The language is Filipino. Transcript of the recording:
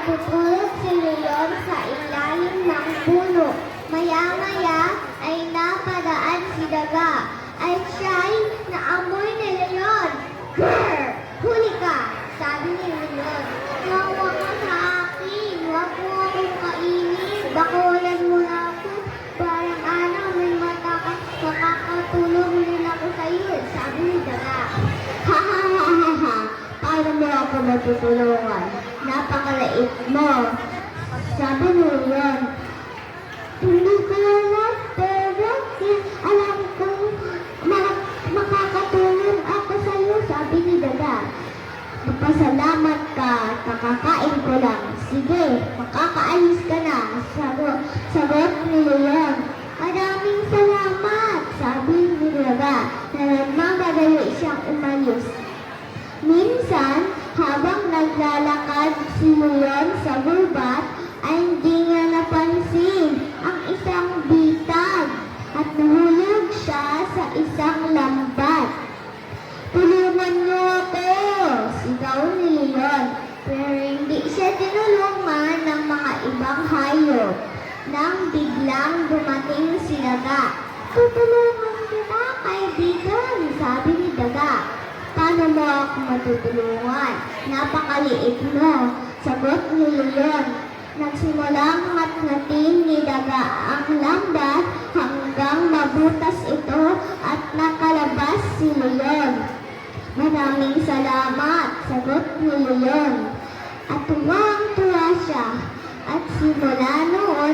Nagpupulot si sa ilalim ng puno. Maya-maya ay napadaan si Daga at siya'y naamoy ni Leon. Grr! Huli ka! Sabi ni Leon. Hawa ka sa akin. Huwag mo akong kainin. Bakulan mo na ako. Parang ano, may mata ka. Makakatulong rin ako sa iyo. Sabi ni Daga. Ha ha ha ha ha. Paano mo ako matutulungan? Napakalait mo. Sabi ni Leon. Hindi ko alam, pero alam kong ma- makakatulong ako sa iyo, sabi ni Dada. Magpasalamat ka, kakakain ko lang. Sige, makakaalis ka na, sagot, sagot ni Leon. Maraming salamat, sabi ni Dada. Na nagmamadali siyang umalis. Minsan, habang naglalakad si Leon sa gubat, ay hindi niya napansin ang isang bitag at nahulog siya sa isang lambat. Tulungan niyo ako! Sigaw ni Leon. Pero hindi siya tinulungan ng mga ibang hayop. Nang biglang dumating si Daga. Tutulungan kita, kaibigan, sabi ni Daga. Paano mo ako matutulungan? Napakaliit mo. Sagot ni Leon. Nagsimulang ngat-ngatin ni Daga ang lambat hanggang mabutas ito at nakalabas si Leon. Maraming salamat, sagot ni Leon. At tuwang-tuwa siya. At simula noon